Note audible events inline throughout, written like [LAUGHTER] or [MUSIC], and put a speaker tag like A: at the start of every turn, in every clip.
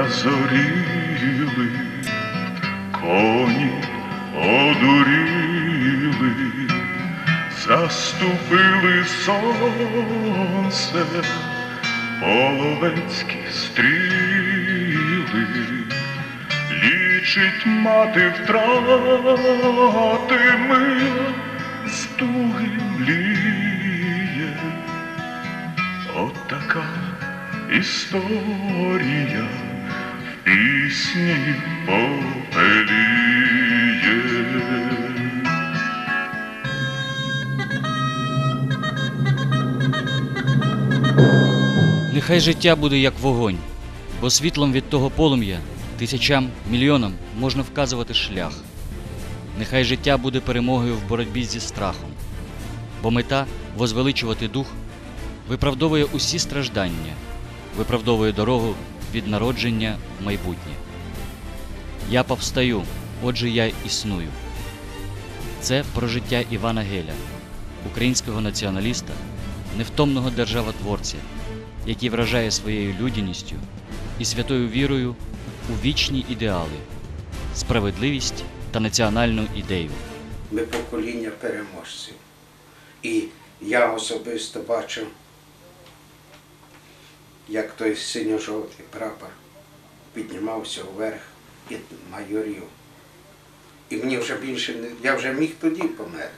A: зазоріли, коні одуріли, заступили сонце, половецькі стріли, лічить мати втрати мила, з туги мліє. От така історія пісні попеліє.
B: Нехай життя буде як вогонь, бо світлом від того полум'я тисячам, мільйонам можна вказувати шлях. Нехай життя буде перемогою в боротьбі зі страхом, бо мета возвеличувати дух виправдовує усі страждання, виправдовує дорогу від народження в майбутнє. Я повстаю, отже я існую. Це про життя Івана Геля, українського націоналіста, невтомного державотворця, який вражає своєю людяністю і святою вірою у вічні ідеали, справедливість та національну ідею.
C: Ми покоління переможців. І я особисто бачив, як той синьо-жовтий прапор піднімався вверх і майорів. І мені вже більше не. Я вже міг тоді померти.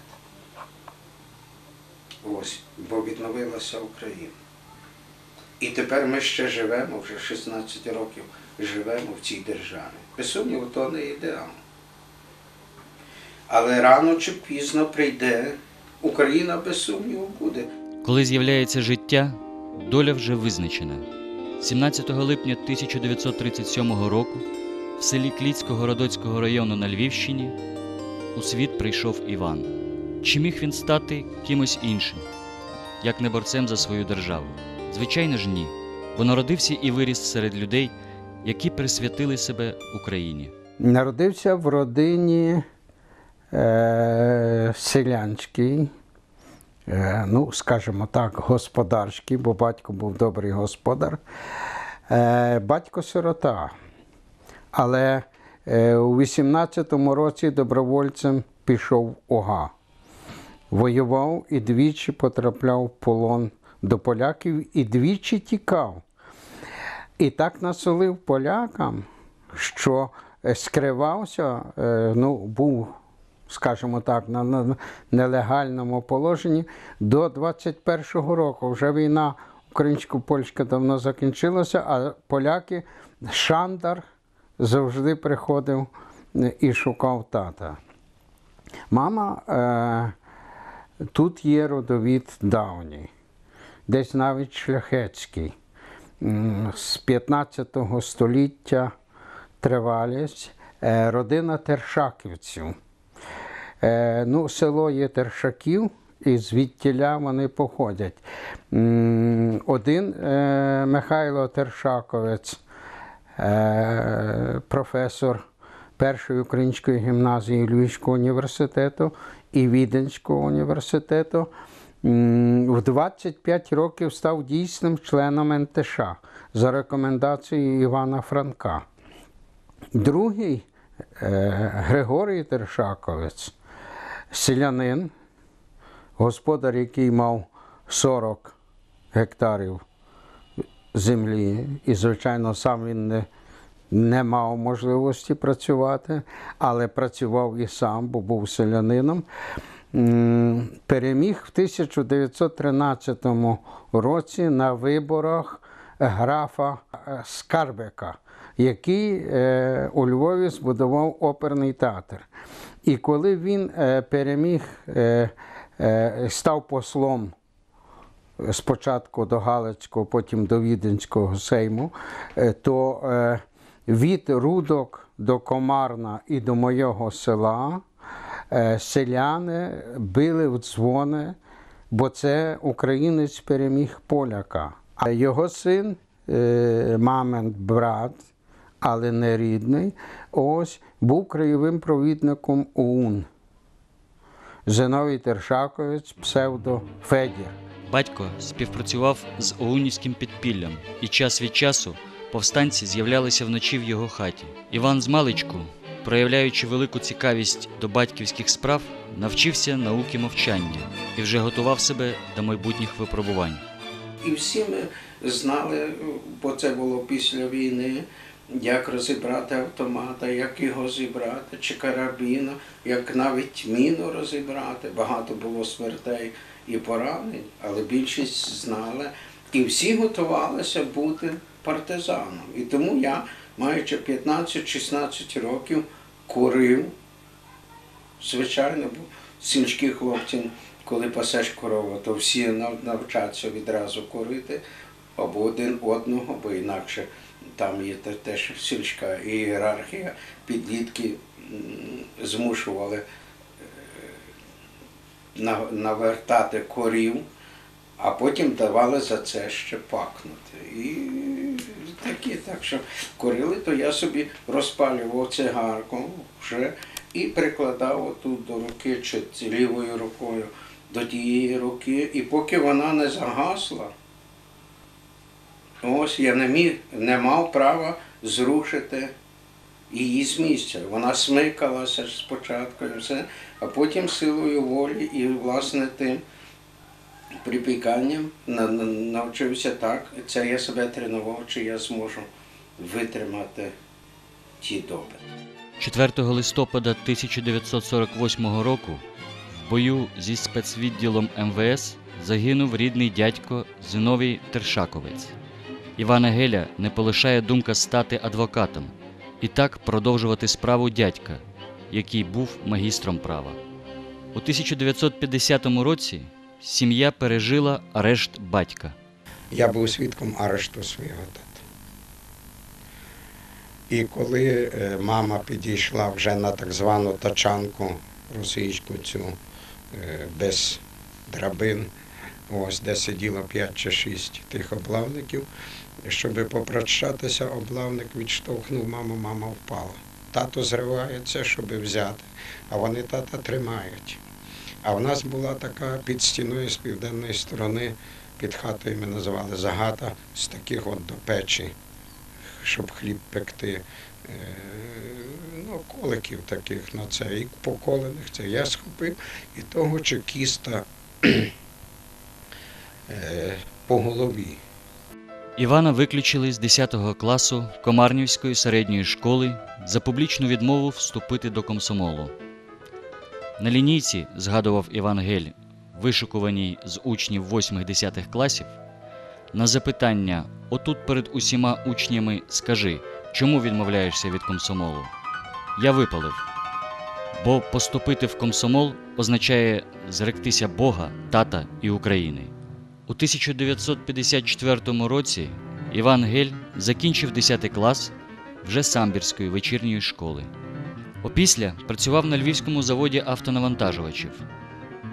C: Ось, бо відновилася Україна. І тепер ми ще живемо, вже 16 років живемо в цій державі. Без сумніву, то не ідеал. Але рано чи пізно прийде, Україна без сумніву буде.
B: Коли з'являється життя, доля вже визначена. 17 липня 1937 року в селі Кліцького Городоцького району на Львівщині у світ прийшов Іван. Чи міг він стати кимось іншим, як не борцем за свою державу? Звичайно ж ні, бо народився і виріс серед людей, які присвятили себе Україні.
D: Народився в родині е, селянській, ну, скажімо так, господарській, бо батько був добрий господар. Е, батько сирота. Але е, у 18-му році добровольцем пішов ОГА. Воював і двічі потрапляв в полон до поляків і двічі тікав. І так насолив полякам, що е, скривався, е, ну, був, скажімо так, на, нелегальному положенні до 21-го року. Вже війна українсько-польська давно закінчилася, а поляки, Шандар завжди приходив е, і шукав тата. Мама е, тут є родовід давній, десь навіть шляхетський. З 15 століття тривалість е, родина Тершаківців. Е, Ну, село є Тершаків, і звідтіля вони походять. Один е, Михайло Тершаковець, е, професор першої української гімназії Львівського університету і Віденського університету. В 25 років став дійсним членом НТШ за рекомендацією Івана Франка. Другий Григорій Тершаковець, селянин, господар, який мав 40 гектарів землі, і, звичайно, сам він не, не мав можливості працювати, але працював і сам, бо був селянином. Переміг в 1913 році на виборах графа е, Скарбека, який е, у Львові збудував оперний театр. І коли він е, переміг, е, е, став послом спочатку до Галицького, потім до Віденського сейму, то від Рудок до Комарна і до моєго села селяни били в дзвони, бо це українець переміг поляка. А його син, мамин брат, але не рідний, ось був краєвим провідником ОУН. Зиновій Тершаковець, псевдо Федір.
B: Батько співпрацював з оунівським підпіллям і час від часу повстанці з'являлися вночі в його хаті. Іван з маличку, проявляючи велику цікавість до батьківських справ, навчився науки мовчання і вже готував себе до майбутніх випробувань.
C: І всі ми знали, бо це було після війни, як розібрати автомата, як його зібрати, чи карабіна, як навіть міну розібрати. Багато було смертей і поранень, але більшість знали. І всі готувалися бути партизаном. І тому я, маючи 15-16 років, курив Звичайно, бо сільські хлопці, коли пасеш корову, то всі навчаться відразу курити або один одного, бо інакше там є теж сільська ієрархія, підлітки змушували е, навертати корів, а потім давали за це ще пакнути. І такі, так що курили, то я собі розпалював цигарку вже і прикладав отут до руки, чи лівою рукою до тієї руки, і поки вона не загасла, ось я не міг, не мав права зрушити її з місця. Вона смикалася спочатку все, а потім силою волі і власне тим припіканням на- на- навчився так. Це я себе тренував, чи я зможу витримати ті доби.
B: 4 листопада 1948 року в бою зі спецвідділом МВС загинув рідний дядько Зиновій Тершаковець. Івана Геля не полишає думка стати адвокатом і так продовжувати справу дядька, який був магістром права. У 1950 році сім'я пережила арешт батька.
D: Я був свідком арешту свого тата. І коли е, мама підійшла вже на так звану тачанку російську цю е, без драбин, ось де сиділо 5 чи 6 тих облавників, щоб попрощатися, облавник відштовхнув маму, мама впала. Тато зривається, щоб взяти, а вони тата тримають. А в нас була така під стіною з південної сторони під хатою ми називали загата з таких от до печі, щоб хліб пекти. Е, Ну, коликів таких на це, і поколених це я схопив, і того чекіста [CLEARS THROAT] е, по голові.
B: Івана виключили з 10 класу Комарнівської середньої школи за публічну відмову вступити до комсомолу. На лінійці, згадував Іван Гель, вишукуваній з учнів 8-10 класів, на запитання отут перед усіма учнями скажи, чому відмовляєшся від комсомолу? Я випалив. Бо поступити в комсомол означає зректися Бога, тата і України. У 1954 році Іван Гель закінчив 10 клас вже самбірської вечірньої школи. Опісля працював на львівському заводі автонавантажувачів.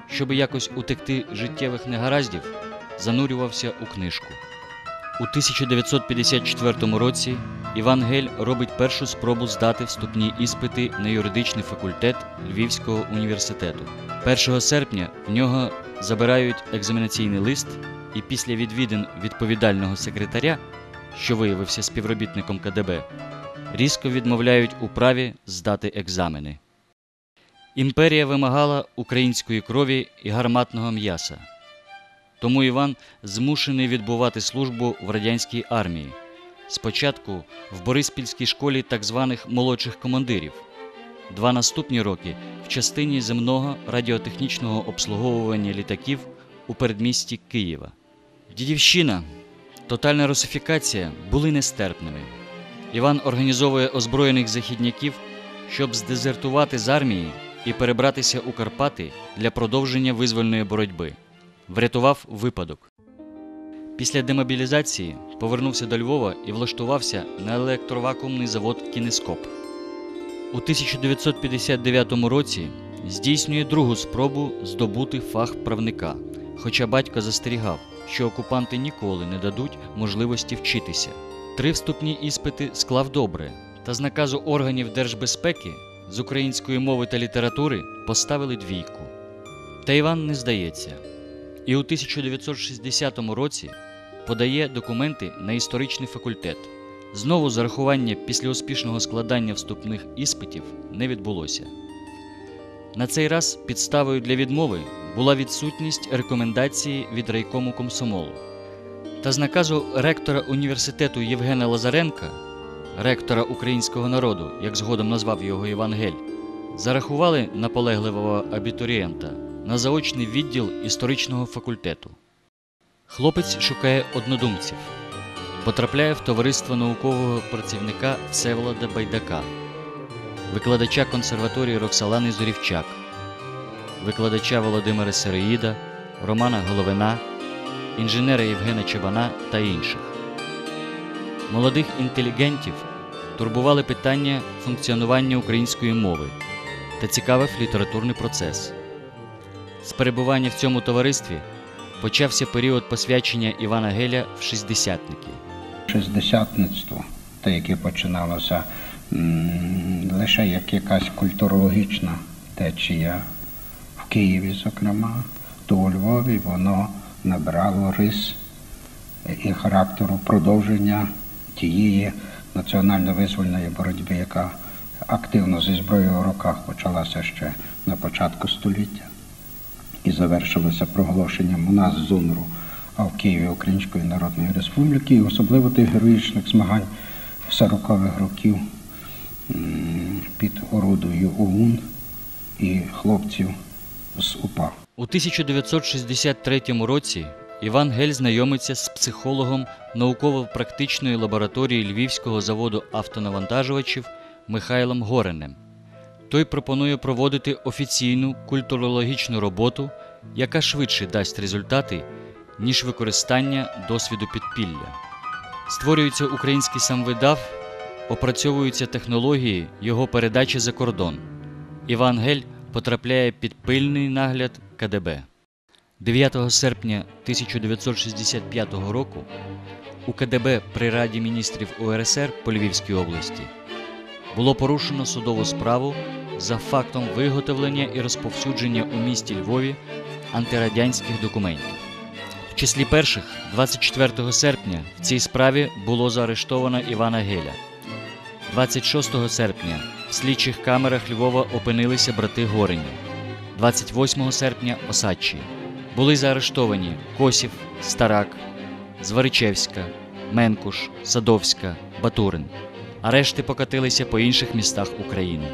B: Щоби якось утекти життєвих негараздів, занурювався у книжку. У 1954 році Іван Гель робить першу спробу здати вступні іспити на юридичний факультет Львівського університету. 1 серпня в нього забирають екзаменаційний лист, і після відвідин відповідального секретаря, що виявився співробітником КДБ, різко відмовляють у праві здати екзамени. Імперія вимагала української крові і гарматного м'яса. Тому Іван змушений відбувати службу в радянській армії. Спочатку в Бориспільській школі так званих молодших командирів. Два наступні роки в частині земного радіотехнічного обслуговування літаків у передмісті Києва. Дідівщина, тотальна русифікація були нестерпними. Іван організовує озброєних західняків, щоб здезертувати з армії і перебратися у Карпати для продовження визвольної боротьби. Врятував випадок. Після демобілізації повернувся до Львова і влаштувався на електровакуумний завод Кінескоп. У 1959 році здійснює другу спробу здобути фах правника, хоча батько застерігав, що окупанти ніколи не дадуть можливості вчитися. Три вступні іспити склав добре, та з наказу органів держбезпеки з української мови та літератури поставили двійку. Та Іван не здається. І у 1960 році подає документи на історичний факультет, Знову зарахування після успішного складання вступних іспитів не відбулося. На цей раз підставою для відмови була відсутність рекомендації від райкому комсомолу. Та з наказу ректора університету Євгена Лазаренка, ректора українського народу, як згодом назвав його Іван Гель, зарахували наполегливого абітурієнта на заочний відділ історичного факультету. Хлопець шукає однодумців, потрапляє в товариство наукового працівника Всеволода Байдака, викладача консерваторії Роксалани Зорівчак, викладача Володимира Сереїда, Романа Головина, інженера Євгена Чебана та інших. Молодих інтелігентів турбували питання функціонування української мови та цікавив літературний процес. З перебування в цьому товаристві почався період посвячення Івана Геля в шістдесятники.
E: Шестдесятництво, те, яке починалося лише як якась культурологічна течія в Києві, зокрема, то у Львові воно набрало рис і характеру продовження тієї національно-визвольної боротьби, яка активно зі зброєю в руках почалася ще на початку століття. І завершилося проголошенням у нас з УНРу, а в Києві Української Народної Республіки, і особливо тих героїчних змагань 40-х років під орудою ОУН і хлопців з УПА.
B: У 1963 році Іван Гель знайомиться з психологом науково-практичної лабораторії Львівського заводу автонавантажувачів Михайлом Горенем. Той пропонує проводити офіційну культурологічну роботу, яка швидше дасть результати, ніж використання досвіду підпілля. Створюється український самвидав, опрацьовуються технології його передачі за кордон. Іван Гель потрапляє під пильний нагляд КДБ. 9 серпня 1965 року у КДБ при Раді міністрів УРСР по Львівській області було порушено судову справу за фактом виготовлення і розповсюдження у місті Львові антирадянських документів. Числі перших, 24 серпня, в цій справі було заарештовано Івана Геля. 26 серпня в слідчих камерах Львова опинилися брати Горені. 28 серпня Осадчі. Були заарештовані Косів, Старак, Зваричевська, Менкуш, Садовська, Батурин. Арешти покатилися по інших містах України.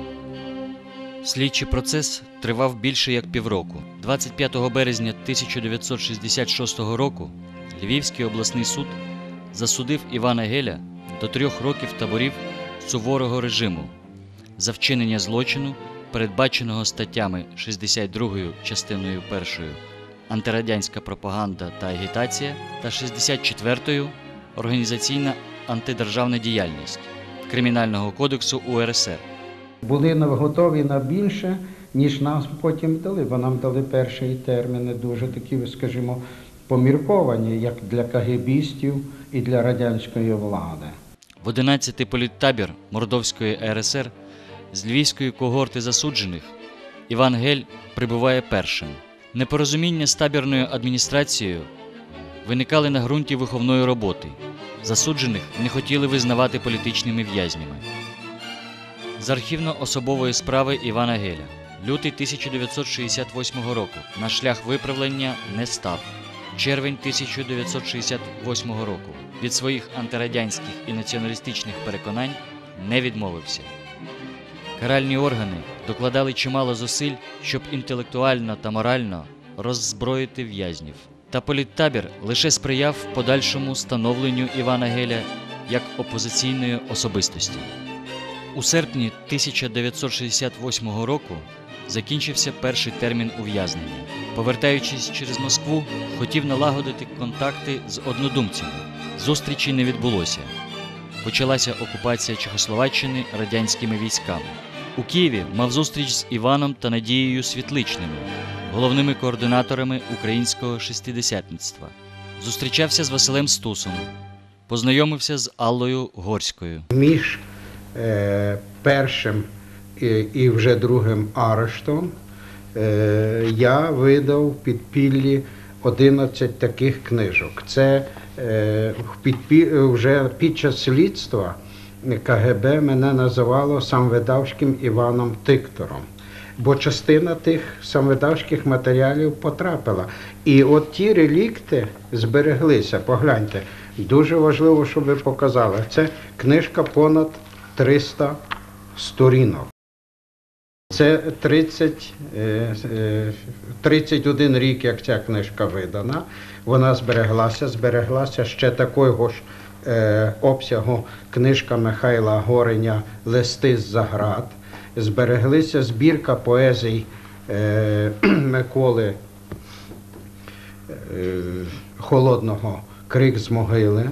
B: Слідчий процес тривав більше як півроку. 25 березня 1966 року Львівський обласний суд засудив Івана Геля до трьох років таборів суворого режиму за вчинення злочину, передбаченого статтями 62 частиною 1 антирадянська пропаганда та агітація та 64 організаційна антидержавна діяльність Кримінального кодексу УРСР.
E: Були готові на більше, ніж нас потім дали, бо нам дали перші терміни, дуже такі, скажімо, помірковані, як для кагебістів і для радянської влади.
B: В 11-й політтабір Мордовської РСР з львівської когорти засуджених Іван Гель прибуває першим. Непорозуміння з табірною адміністрацією виникали на ґрунті виховної роботи. Засуджених не хотіли визнавати політичними в'язнями. З архівно-особової справи Івана Геля. Лютий 1968 року на шлях виправлення не став. Червень 1968 року від своїх антирадянських і націоналістичних переконань не відмовився. Каральні органи докладали чимало зусиль, щоб інтелектуально та морально роззброїти в'язнів. Та політтабір лише сприяв подальшому становленню Івана Геля як опозиційної особистості. У серпні 1968 року закінчився перший термін ув'язнення. Повертаючись через Москву, хотів налагодити контакти з однодумцями. Зустрічі не відбулося. Почалася окупація Чехословаччини радянськими військами. У Києві мав зустріч з Іваном та Надією Світличними, головними координаторами українського шестидесятництва. Зустрічався з Василем Стусом, познайомився з Аллою Горською.
D: Між першим і, вже другим арештом е, я видав підпіллі 11 таких книжок. Це е, вже під час слідства КГБ мене називало самвидавським Іваном Тиктором. Бо частина тих самвидавських матеріалів потрапила. І от ті релікти збереглися. Погляньте, дуже важливо, щоб ви показали. Це книжка понад 300 сторінок. Це 30, е, е, 31 рік, як ця книжка видана. Вона збереглася, збереглася ще такого ж е, обсягу книжка Михайла Гореня Листи з заград. Збереглися збірка поезій е, [CLEARS THROAT] Миколи е, Холодного Крик з могили.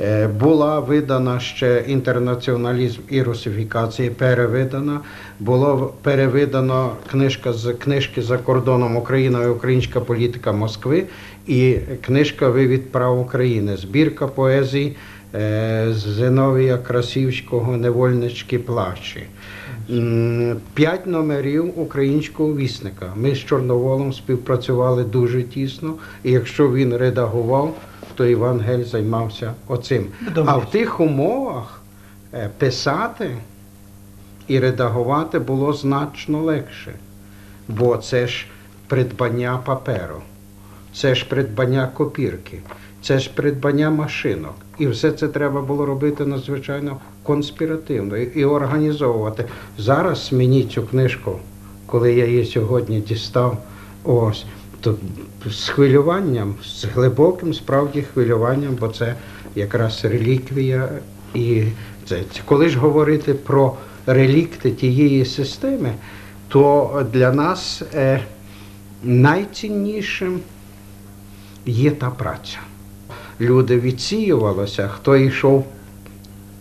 D: Е, Була видана ще інтернаціоналізм і русифікація, перевидана. Було перевидано книжка з книжки за кордоном Україна і українська політика Москви і книжка Вивід прав України, збірка поезій е, Зиновія Красівського Невольнички плачі. П'ять номерів українського вісника. Ми з Чорноволом співпрацювали дуже тісно, і якщо він редагував, то Іван Гель займався оцим. А в тих умовах е, писати і редагувати було значно легше, бо це ж придбання паперу, це ж придбання копірки, це ж придбання машинок. І все це треба було робити надзвичайно конспіративно і організовувати. Зараз мені цю книжку, коли я її сьогодні дістав, ось то з хвилюванням, з глибоким справді хвилюванням, бо це якраз реліквія. І це коли ж говорити про релікти тієї системи, то для нас е, найціннішим є та праця. Люди відсіювалися, хто йшов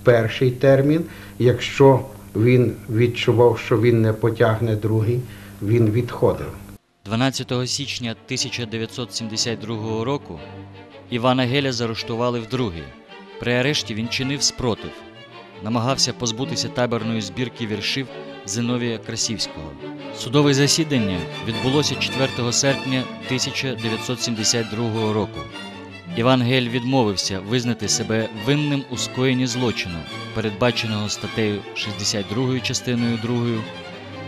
D: перший термін, якщо він відчував, що він не потягне другий, він відходив.
B: 12 січня 1972 року Івана Геля заарештували вдруге. При арешті він чинив спротив, намагався позбутися таборної збірки віршів Зиновія Красівського. Судове засідання відбулося 4 серпня 1972 року. Іван Гель відмовився визнати себе винним у скоєнні злочину, передбаченого статтею 62 частиною 2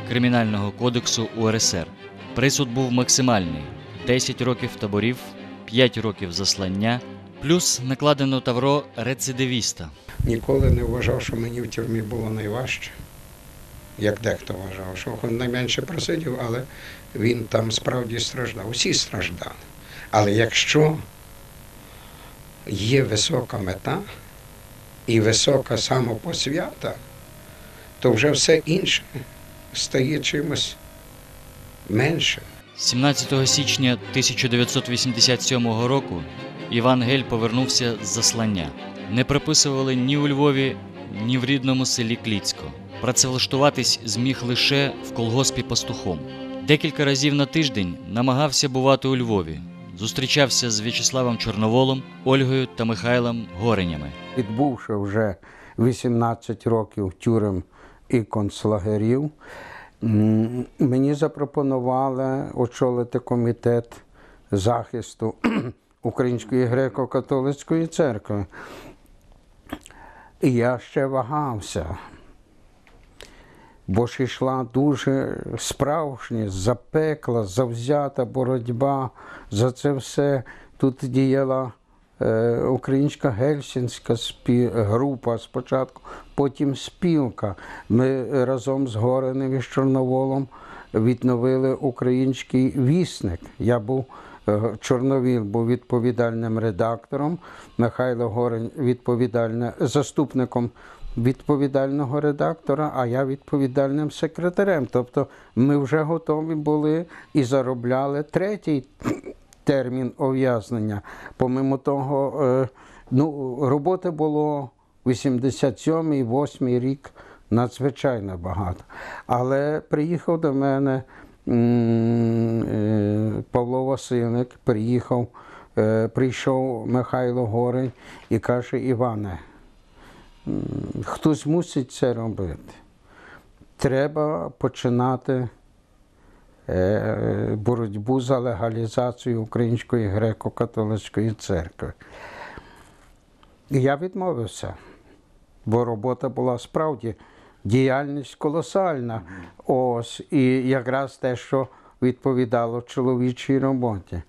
B: Кримінального кодексу УРСР. Присуд був максимальний: 10 років таборів, 5 років заслання, плюс накладено тавро рецидивіста.
D: Ніколи не вважав, що мені в тюрмі було найважче. Як дехто вважав, що він найменше просидів, але він там справді страждав. Усі страждали. Але якщо є висока мета і висока самопосвята, то вже все інше стає чимось меншим.
B: 17 січня 1987 року Іван Гель повернувся з заслання. Не приписували ні у Львові, ні в рідному селі Кліцько. Працевлаштуватись зміг лише в колгоспі пастухом. Декілька разів на тиждень намагався бувати у Львові. Зустрічався з В'ячеславом Чорноволом, Ольгою та Михайлом Горенями.
D: відбувши вже 18 років тюрем і концлагерів, мені запропонували очолити комітет захисту [CLEARS THROAT] Української греко-католицької церкви. І я ще вагався, бо ж йшла дуже справжня, запекла, завзята боротьба за це все. Тут діяла е, українська гельсінська група спочатку, потім спілка. Ми разом з Гореним і з Чорноволом відновили український вісник. Я був е, Чорновіл був відповідальним редактором, Михайло Горень заступником відповідального редактора, а я відповідальним секретарем. Тобто ми вже готові були і заробляли третій термін ув'язнення. Помимо того, е, ну, роботи було 87-й, 8 рік надзвичайно багато. Але приїхав до мене е, Павло Васильник, приїхав, е, прийшов Михайло Горень і каже, Іване, хтось мусить це робити. Треба починати е, боротьбу за легалізацію Української греко-католицької церкви. Я відмовився, бо робота була справді діяльність колосальна. Ось, і якраз те, що відповідало чоловічій роботі.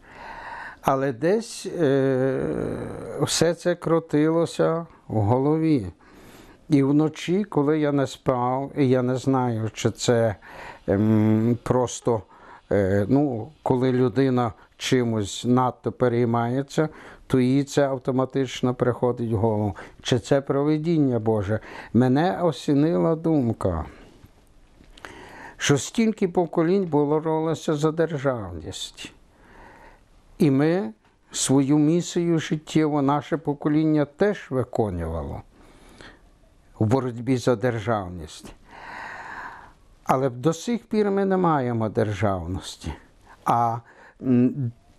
D: Але десь е, все це крутилося в голові. І вночі, коли я не спав, і я не знаю, чи це ем, просто, ну, коли людина чимось надто переймається, то їй це автоматично приходить в голову. Чи це провидіння Боже? Мене осінила думка, що стільки поколінь боролося за державність. І ми свою місію життєву, наше покоління теж виконувало в боротьбі за державність. Але до сих пір ми не маємо державності. А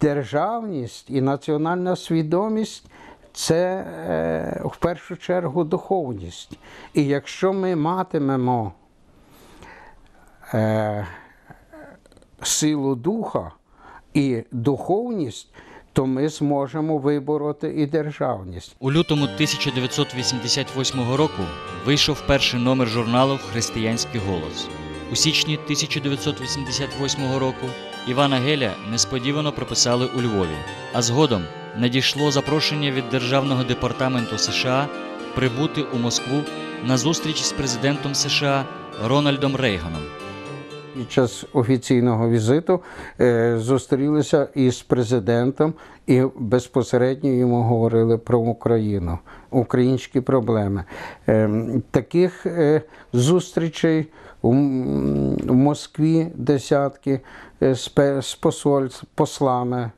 D: державність і національна свідомість це е, в першу чергу духовність. І якщо ми матимемо е, силу духа і духовність, то ми зможемо вибороти і державність.
B: У лютому 1988 року вийшов перший номер журналу Християнський голос. У січні 1988 року Івана Геля несподівано прописали у Львові, а згодом надійшло запрошення від Державного департаменту США прибути у Москву на зустріч з президентом США Рональдом Рейганом.
D: Під час офіційного візиту е, зустрілися із президентом і безпосередньо йому говорили про Україну, українські проблеми. Е, таких е, зустрічей в Москві десятки е, з, пе- з посоль, з послами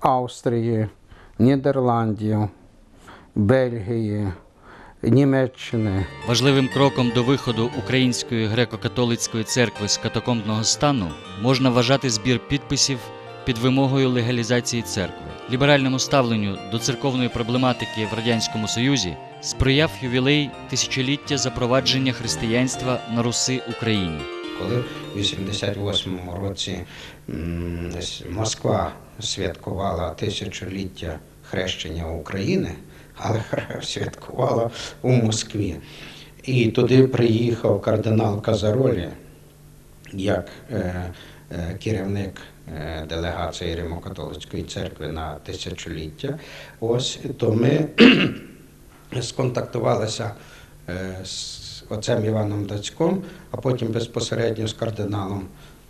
D: Австрії, Нідерландів, Бельгії, Німеччини.
B: Важливим кроком до виходу Української греко-католицької церкви з катакомбного стану можна вважати збір підписів під вимогою легалізації церкви. Ліберальному ставленню до церковної проблематики в радянському союзі сприяв ювілей тисячоліття запровадження християнства на Руси Україні.
D: Коли в 88-му році Москва святкувала тисячоліття хрещення України, але [LAUGHS] святкувала у Москві. І туди приїхав кардинал Казаролі як е, е, керівник е, делегації Римо-католицької церкви на тисячоліття. Ось то ми сконтактувалися е, з отцем Іваном Дацьком, а потім безпосередньо з кардиналом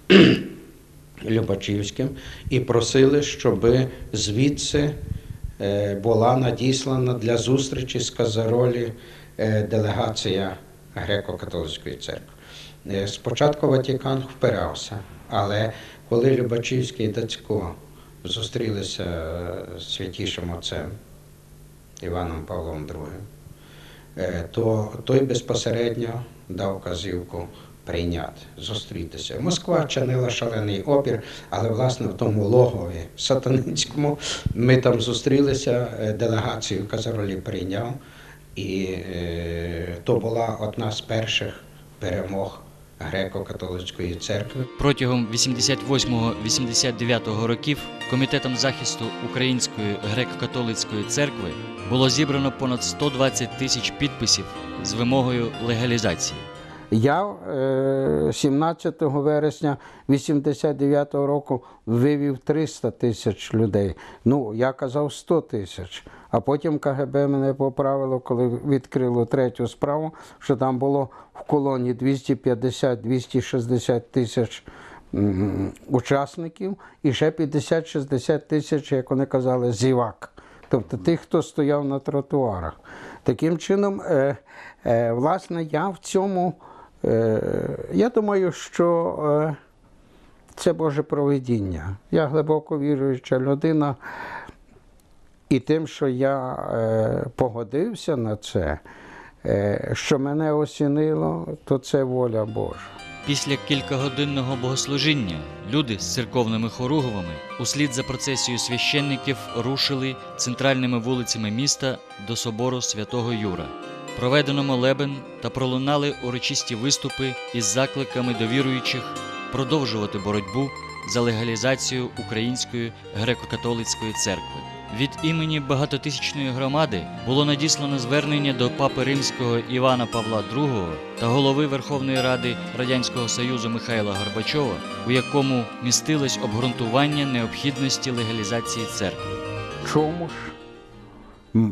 D: [CLEARS THROAT] Любачівським і просили, щоб звідси е, була надіслана для зустрічі з Казаролі е, делегація Греко-католицької церкви. Спочатку Ватикан впирався, але коли Любачівський і Дацько зустрілися з святішим отцем Іваном Павлом II, е, то той безпосередньо дав казівку прийняти, зустрітися. Москва чинила шалений опір, але власне в тому логові сатанинському ми там зустрілися, е, делегацію Казаролі прийняв, і е, то була одна з перших перемог греко-католицької церкви.
B: Протягом 88-89 років Комітетом захисту Української греко-католицької церкви було зібрано понад 120 тисяч підписів з вимогою легалізації.
D: Я е, 17 вересня 89 року вивів 300 тисяч людей. Ну, я казав 100 тисяч. А потім КГБ мене поправило, коли відкрило третю справу, що там було в колоні 250-260 тисяч учасників і ще 50-60 тисяч, як вони казали, зівак. Тобто тих, хто стояв на тротуарах. Таким чином, е, е, власне, я в цьому, е, я думаю, що е, це Боже провидіння. Я глибоко віруюча людина. І тим, що я е, погодився на це, е, що мене осінило, то це воля Божа.
B: Після кількагодинного богослужіння люди з церковними хоругвами услід за процесією священників рушили центральними вулицями міста до собору святого Юра. Проведено молебен та пролунали урочисті виступи із закликами до віруючих продовжувати боротьбу за легалізацію Української греко-католицької церкви. Від імені багатотисячної громади було надіслано звернення до папи римського Івана Павла II та голови Верховної Ради Радянського Союзу Михайла Горбачова, у якому містилось обґрунтування необхідності легалізації церкви.
D: чому ж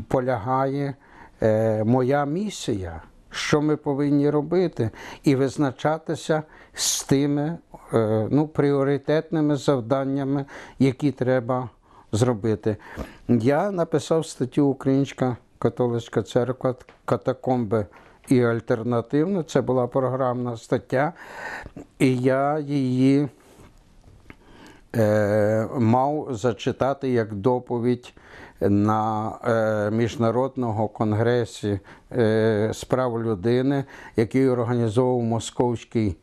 D: полягає моя місія, що ми повинні робити, і визначатися з тими е, ну, пріоритетними завданнями, які треба зробити. Я написав статтю Українська католицька церква катакомби. І альтернативно, це була програмна стаття, і я її е, мав зачитати як доповідь на е, міжнародного конгресі е, справ людини, який організовував московський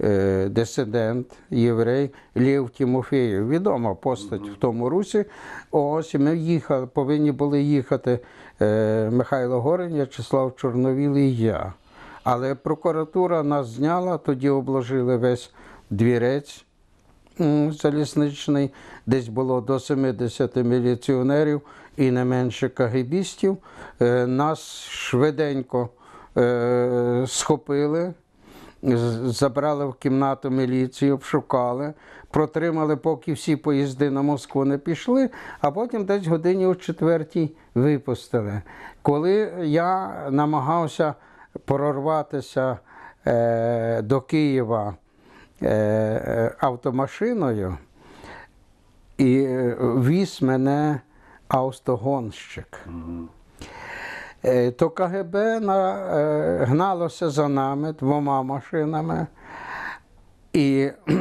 D: е, дисидент, єврей Лєв Тімофєєв. Відома постать в тому русі. Ось ми їхали, повинні були їхати Михайло Горин, В'ячеслав Чорновіл і я. Але прокуратура нас зняла, тоді обложили весь двірець залізничний, десь було до 70 міліціонерів і не менше кагибістів. Е, Нас швиденько е, схопили, забрали в кімнату міліцію, обшукали, протримали, поки всі поїзди на Москву не пішли, а потім десь годині о четвертій випустили. Коли я намагався прорватися е, до Києва автомашиною, і віз мене автогонщик. Е, То КГБ е, гналося за нами двома машинами і [CLEARS THROAT]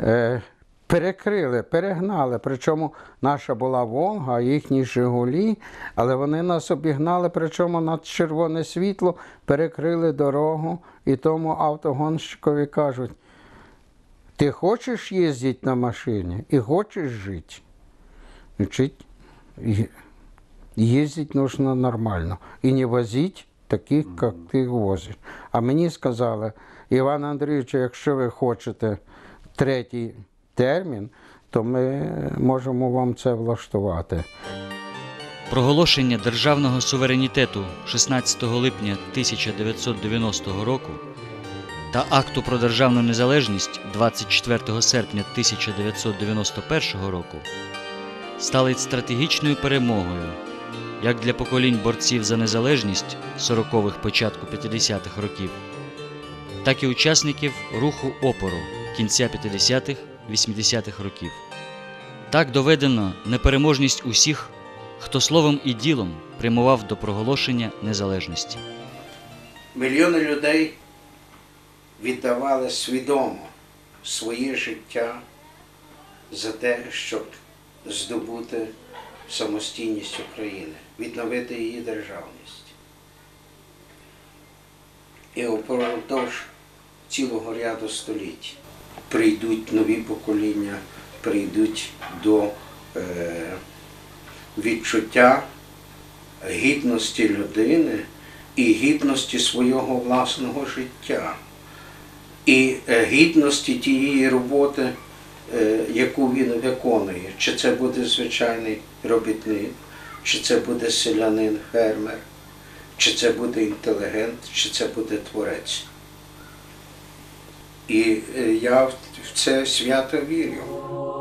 D: е, перекрили, перегнали. Причому наша була Волга, їхні Жигулі, але вони нас обігнали, причому на червоне світло перекрили дорогу, і тому автогонщикові кажуть: ти хочеш їздити на машині і хочеш жити? Значить, і- ездить нужно нормально. И не возить таких, як ти возиш. А мені сказали, Іван Андрійович, якщо ви хочете третій термін, то ми можемо вам це влаштувати.
B: Проголошення державного суверенітету 16 липня 1990 року та акту про державну незалежність 24 серпня 1991 року стали стратегічною перемогою як для поколінь борців за незалежність 40-х початку 50-х років, так і учасників руху опору кінця 50-х 80-х років. Так доведено непереможність усіх, хто словом і ділом прямував до проголошення незалежності.
C: Мільйони людей віддавали свідомо своє життя за те, щоб здобути самостійність України, відновити її державність. І упродовж цілого ряду століть прийдуть нові покоління, прийдуть до е, відчуття гідності людини і гідності свого власного життя, і е, гідності тієї роботи, яку він виконує. Чи це буде звичайний робітник, чи це буде селянин, фермер, чи це буде інтелігент, чи це буде творець. І е, я в це свято вірю.